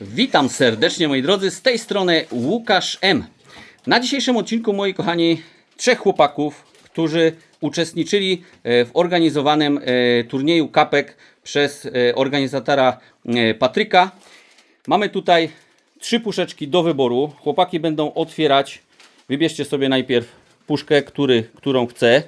Witam serdecznie moi drodzy, z tej strony Łukasz M. Na dzisiejszym odcinku moi kochani trzech chłopaków, którzy uczestniczyli e, w organizowanym e, turnieju kapek przez e, organizatora Patryka. Mamy tutaj trzy puszeczki do wyboru. Chłopaki będą otwierać. Wybierzcie sobie najpierw puszkę, który, którą chce.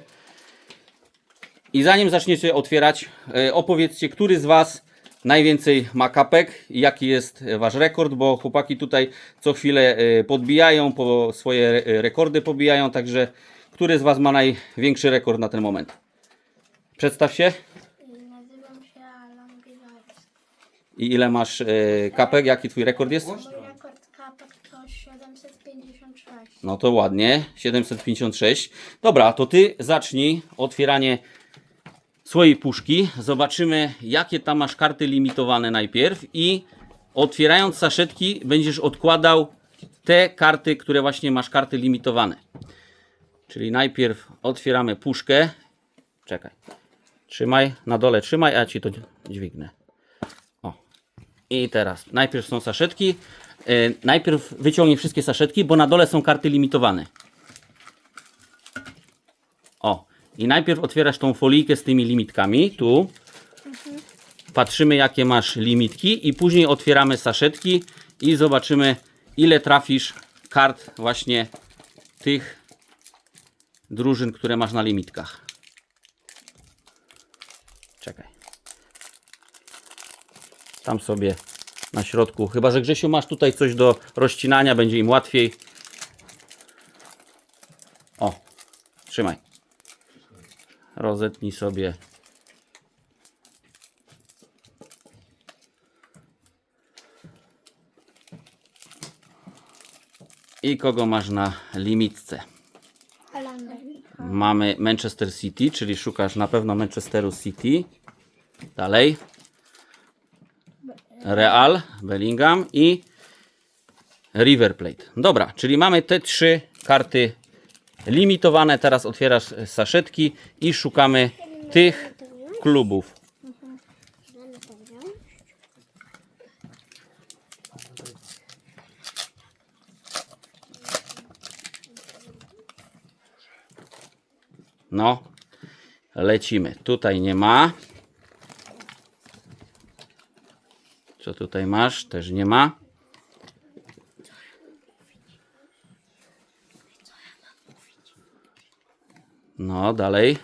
I zanim zaczniecie otwierać, opowiedzcie, który z Was najwięcej ma kapek i jaki jest e, Wasz rekord, bo chłopaki tutaj co chwilę e, podbijają, po swoje e, rekordy pobijają, także który z Was ma największy rekord na ten moment? Przedstaw się Nazywam się Alan i ile masz kapek, jaki Twój rekord jest? Mój rekord kapek to 756. No to ładnie, 756. Dobra, to Ty zacznij otwieranie swojej puszki. Zobaczymy, jakie tam masz karty limitowane najpierw i otwierając saszetki będziesz odkładał te karty, które właśnie masz karty limitowane. Czyli najpierw otwieramy puszkę. Czekaj. Trzymaj, na dole trzymaj, a ja Ci to dźwignę. O. I teraz najpierw są saszetki. Yy, najpierw wyciągnij wszystkie saszetki, bo na dole są karty limitowane. O. I najpierw otwierasz tą folijkę z tymi limitkami. Tu. Patrzymy, jakie masz limitki, i później otwieramy saszetki i zobaczymy, ile trafisz kart właśnie tych drużyn, które masz na limitkach. Czekaj. Tam sobie na środku. Chyba, że Grzesiu masz tutaj coś do rozcinania, będzie im łatwiej. O, trzymaj. Rozetnij sobie. I kogo masz na limitce? Mamy Manchester City, czyli szukasz na pewno Manchesteru City. Dalej. Real, Bellingham i River Plate. Dobra, czyli mamy te trzy karty limitowane. Teraz otwierasz saszetki i szukamy tych klubów. No, lecimy. Tutaj nie ma. Co tutaj masz? Też nie ma. No, dalej.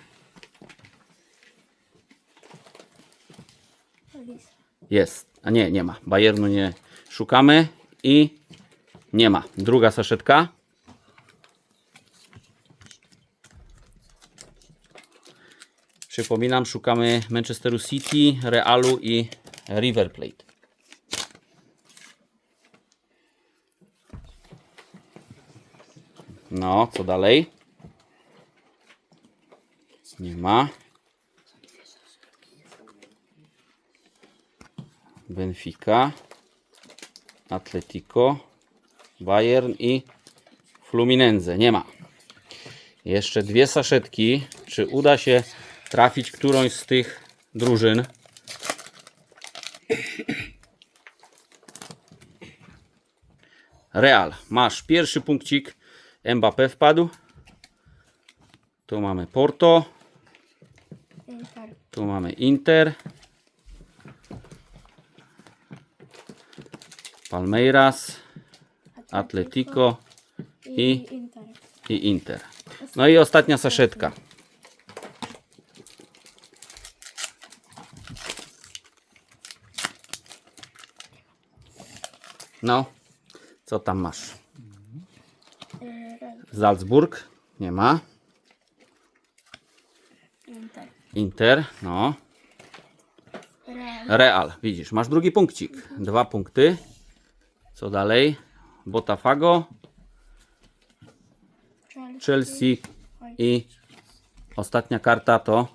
Jest. A nie, nie ma. Bayernu nie szukamy i nie ma. Druga saszetka. Przypominam, szukamy Manchesteru City, Realu i River Plate. No, co dalej? Nie ma. Benfica, Atletico, Bayern i Fluminense. Nie ma. Jeszcze dwie saszetki. Czy uda się trafić którąś z tych drużyn? Real. Masz pierwszy punkcik. Mbappé wpadł. Tu mamy Porto. Inter. Tu mamy Inter. Palmeiras. Atletico i, i- Inter. i Inter. No i ostatnia saszetka. No, co tam masz? Y, Salzburg, nie ma. Inter. No. Real. Widzisz, masz drugi punkcik. Dwa punkty. Co dalej? Botafogo, Chelsea. I ostatnia karta to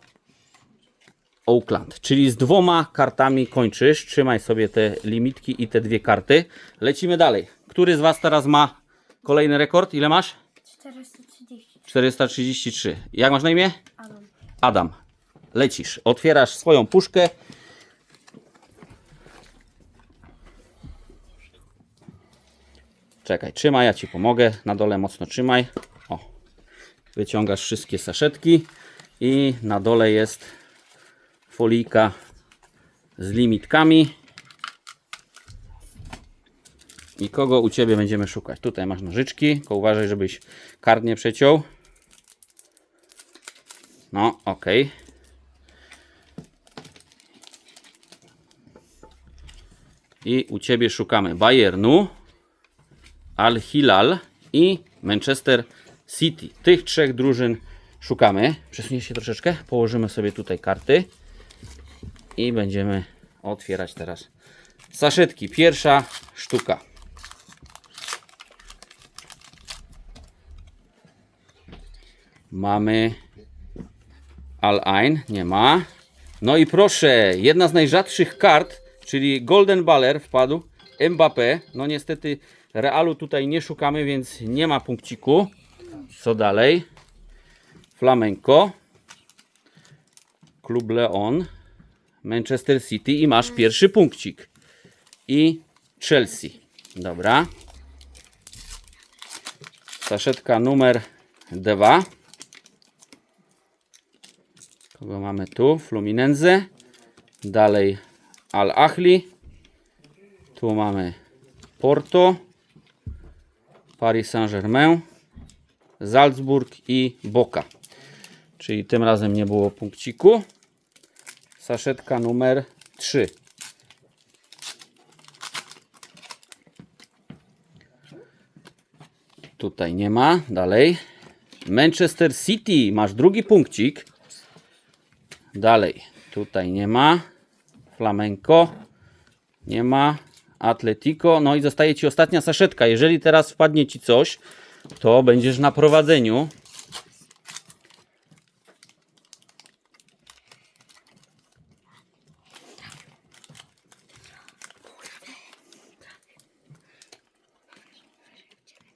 Oakland. Czyli z dwoma kartami kończysz. Trzymaj sobie te limitki i te dwie karty. Lecimy dalej. Który z Was teraz ma kolejny rekord? Ile masz? 430. 433. Jak masz na imię? Adam. Adam. Lecisz. Otwierasz swoją puszkę. Czekaj, trzymaj, ja ci pomogę. Na dole mocno trzymaj. O. Wyciągasz wszystkie saszetki i na dole jest folika z limitkami. I kogo u Ciebie będziemy szukać? Tutaj masz nożyczki, tylko uważaj, żebyś kart nie przeciął. No, ok. I u Ciebie szukamy Bayernu, Al Hilal i Manchester City. Tych trzech drużyn szukamy. Przesunie się troszeczkę. Położymy sobie tutaj karty i będziemy otwierać teraz saszetki. Pierwsza sztuka. Mamy Al Ain, nie ma. No i proszę, jedna z najrzadszych kart, czyli Golden Baller wpadł. Mbappé. No niestety Realu tutaj nie szukamy, więc nie ma punkciku. Co dalej? Flamenco. Klub Leon. Manchester City i masz pierwszy punkcik. I Chelsea. Dobra. Saszetka numer dwa. Kogo mamy tu? Fluminense. Dalej Al Ahli. Tu mamy Porto. Paris Saint-Germain. Salzburg i Boca. Czyli tym razem nie było punkciku. Saszetka numer 3. Tutaj nie ma. Dalej. Manchester City. Masz drugi punkcik. Dalej. Tutaj nie ma. Flamenco. Nie ma. Atletico. No i zostaje Ci ostatnia saszetka. Jeżeli teraz wpadnie Ci coś, to będziesz na prowadzeniu.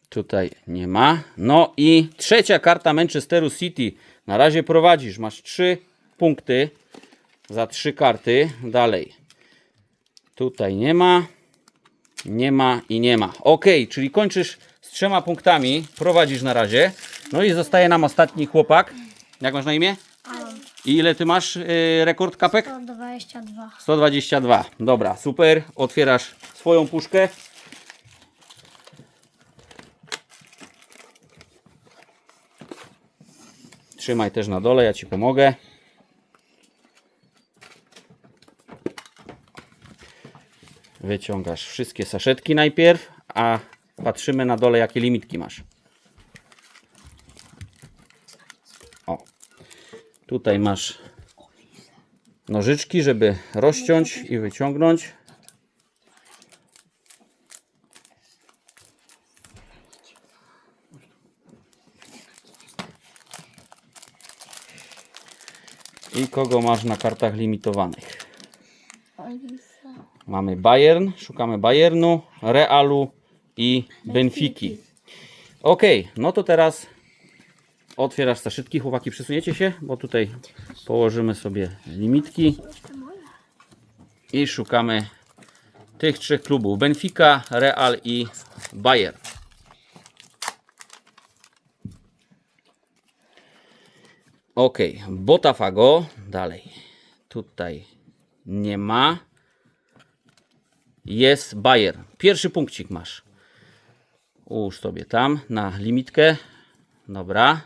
Tutaj nie ma. No i trzecia karta Manchesteru City. Na razie prowadzisz. Masz trzy punkty za trzy karty. Dalej. Tutaj nie ma. Nie ma i nie ma. Ok, czyli kończysz z trzema punktami. Prowadzisz na razie. No i zostaje nam ostatni chłopak. Jak masz na imię? I ile ty masz yy, rekord kapek? 122. 122. Dobra, super. Otwierasz swoją puszkę. Trzymaj też na dole, ja ci pomogę. Wyciągasz wszystkie saszetki najpierw, a patrzymy na dole, jakie limitki masz. O, tutaj masz nożyczki, żeby rozciąć i wyciągnąć. I kogo masz na kartach limitowanych? Mamy Bayern, szukamy Bayernu, Realu i Benfiki. Ok, no to teraz otwierasz saszytki. Chłopaki, przesuniecie się, bo tutaj położymy sobie limitki i szukamy tych trzech klubów: Benfica, Real i Bayern. Ok, Botafogo dalej. Tutaj nie ma. Jest Bayern. Pierwszy punkcik masz. Ułóż sobie tam na limitkę. Dobra.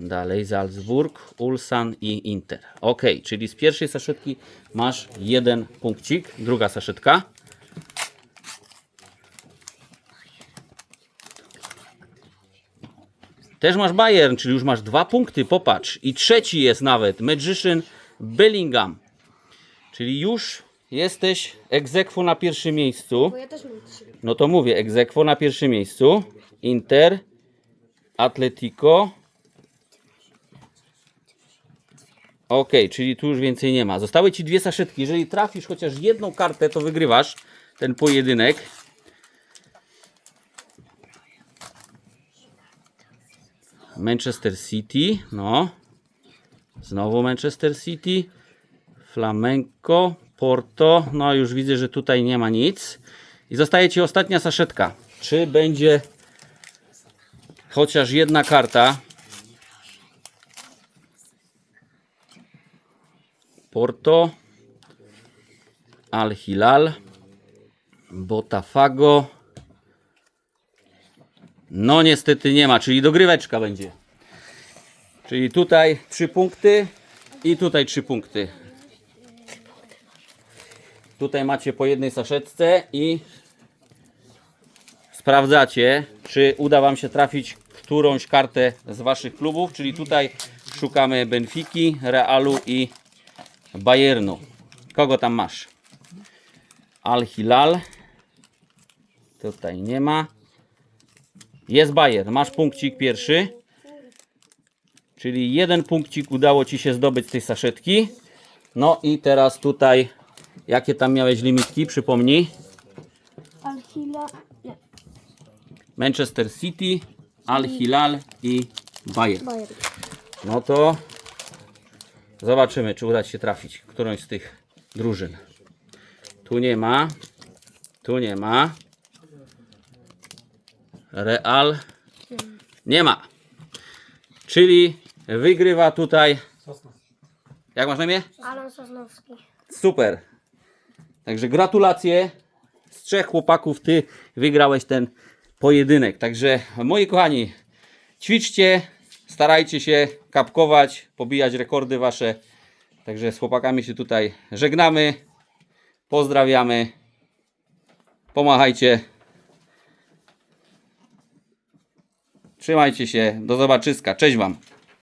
Dalej Salzburg, Ulsan i Inter. Ok, czyli z pierwszej saszetki masz jeden punkcik. Druga saszetka. Też masz Bayern, czyli już masz dwa punkty. Popatrz. I trzeci jest nawet Magician Bellingham. Czyli już jesteś egzekwo na pierwszym miejscu. Bo ja też mam 3. No to mówię, egzekwo na pierwszym miejscu. Inter, Atletico. Ok, czyli tu już więcej nie ma. Zostały ci dwie saszetki. Jeżeli trafisz chociaż jedną kartę, to wygrywasz ten pojedynek. Manchester City, no. Znowu Manchester City. Flamenco, Porto. No już widzę, że tutaj nie ma nic. I zostaje Ci ostatnia saszetka. Czy będzie chociaż jedna karta? Porto, Al Hilal, Botafogo. No niestety nie ma, czyli dogryweczka będzie. Czyli tutaj trzy punkty i tutaj trzy punkty. Tutaj macie po jednej saszetce i sprawdzacie, czy uda Wam się trafić którąś kartę z Waszych klubów. Czyli tutaj szukamy Benfiki, Realu i Bayernu. Kogo tam masz? Al Hilal. Tutaj nie ma. Jest Bayern. Masz punkcik pierwszy. Czyli jeden punkcik udało Ci się zdobyć z tej saszetki. No i teraz tutaj, jakie tam miałeś limitki? Przypomnij. Alhila. Nie, Manchester City, Al Hilal i Bayern. Bayern. No to zobaczymy, czy uda się trafić którąś z tych drużyn. Tu nie ma. Tu nie ma. Real. Nie ma. Czyli wygrywa tutaj. Jak masz na imię? Alan Sosnowski. Super. Także gratulacje. Z trzech chłopaków ty wygrałeś ten pojedynek. Także moi kochani, ćwiczcie, starajcie się kapkować, pobijać rekordy wasze. Także z chłopakami się tutaj żegnamy. Pozdrawiamy. Pomachajcie. Trzymajcie się. Do zobaczyska. Cześć wam.